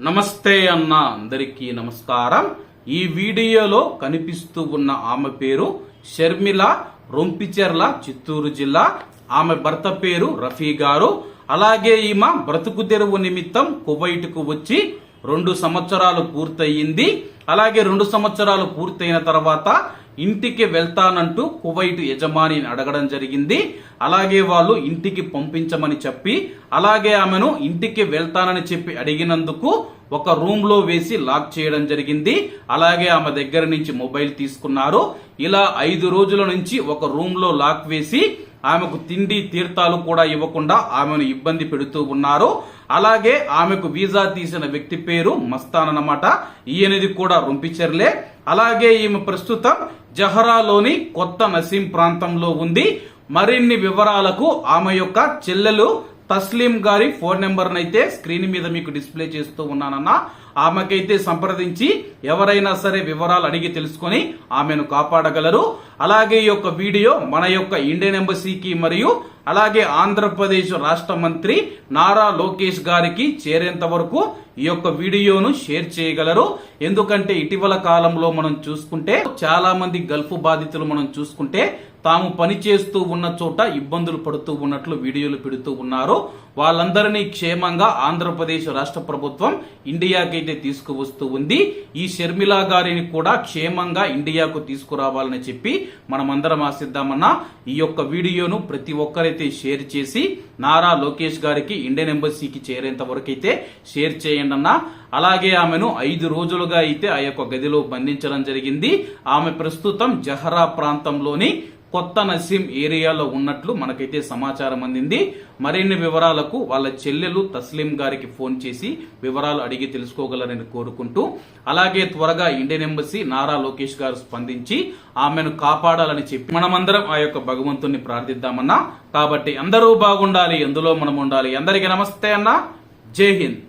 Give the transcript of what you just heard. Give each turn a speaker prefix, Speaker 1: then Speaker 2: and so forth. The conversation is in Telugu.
Speaker 1: నమస్తే అన్న అందరికీ నమస్కారం. ఈ వీడియోలో కనిపిస్తూ ఉన్న ఆమె పేరు షర్మిల రొంపిచెర్ల చిత్తూరు జిల్లా. ఆమె భర్త పేరు రఫీ గారు. అలాగే ఈమె బ్రతుకు తెరువు నిమిత్తం కువైట్కు వచ్చి రెండు సంవత్సరాలు పూర్తయింది. అలాగే రెండు సంవత్సరాలు పూర్తయిన తర్వాత ఇంటికి వెళ్తానంటూ కువైట్ యజమానిని అడగడం జరిగింది. అలాగే వాళ్ళు ఇంటికి పంపించమని చెప్పి అలాగే ఆమెను ఇంటికి వెళ్తానని చెప్పి అడిగినందుకు ఒక రూమ్లో వేసి లాక్ చేయడం జరిగింది. అలాగే ఆమె దగ్గర నుంచి మొబైల్ తీసుకున్నారు. ఇలా ఐదు రోజుల నుంచి ఒక రూమ్లో లాక్ వేసి ఆమెకు తిండి తీర్థాలు కూడా ఇవ్వకుండా ఆమెను ఇబ్బంది పెడుతూ ఉన్నారు. అలాగే ఆమెకు వీసా తీసిన వ్యక్తి పేరు మస్తాన్ అన్నమాట. ఈయనది కూడా రొంపిచెర్లే. అలాగే ఈమె ప్రస్తుతం జహరాలోని కొత్త నసీం ప్రాంతంలో ఉంది. మరిన్ని వివరాలకు ఆమె యొక్క చెల్లెలు తస్లీం గారి ఫోన్ నెంబర్ అయితే స్క్రీన్ మీద మీకు డిస్ప్లే చేస్తూ ఉన్నానన్న. ఆమెకైతే సంప్రదించి ఎవరైనా సరే వివరాలు అడిగి తెలుసుకొని ఆమెను కాపాడగలరు. అలాగే ఈ యొక్క వీడియో మన యొక్క ఇండియన్ ఎంబసీకి మరియు అలాగే ఆంధ్రప్రదేశ్ రాష్ట్ర మంత్రి నారా లోకేష్ గారికి చేరేంత వరకు ఈ యొక్క వీడియోను షేర్ చేయగలరు. ఎందుకంటే ఇటీవల కాలంలో మనం చూసుకుంటే చాలా మంది గల్ఫ్ బాధితులు మనం చూసుకుంటే తాము పని చేస్తూ ఉన్న చోట ఇబ్బందులు పడుతూ ఉన్నట్లు వీడియోలు పెడుతూ ఉన్నారు వాళ్ళందరినీ క్షేమంగా ఆంధ్రప్రదేశ్ రాష్ట్ర ప్రభుత్వం ఇండియాకైతే తీసుకువస్తూ ఉంది. ఈ షర్మిల గారిని కూడా క్షేమంగా ఇండియాకు తీసుకురావాలని చెప్పి మనమందరం ఆశిద్దామన్నా ఈ యొక్క వీడియోను ప్రతి ఒక్కరైతే షేర్ చేసి నారా లోకేష్ గారికి ఇండియన్ ఎంబసీకి చేరేంత వరకైతే షేర్ చేయండి అన్న అలాగే ఆమెను ఐదు రోజులుగా అయితే ఆ యొక్క గదిలో బంధించడం జరిగింది. ఆమె ప్రస్తుతం జహరా ప్రాంతంలోని కొత్త నసీం ఏరియాలో ఉన్నట్లు మనకైతే సమాచారం అందింది. మరిన్ని వివరాలకు వాళ్ళ చెల్లెలు తస్లీం గారికి ఫోన్ చేసి వివరాలు అడిగి తెలుసుకోగలరని కోరుకుంటూ అలాగే త్వరగా ఇండియన్ ఎంబసీ నారా లోకేష్ గారు స్పందించి ఆమెను కాపాడాలని చెప్పి మనమందరం ఆ యొక్క భగవంతుని ప్రార్థిద్దామన్నా. కాబట్టి అందరూ బాగుండాలి ఎందులో మనం ఉండాలి? అందరికీ నమస్తే అన్న. జై హింద్.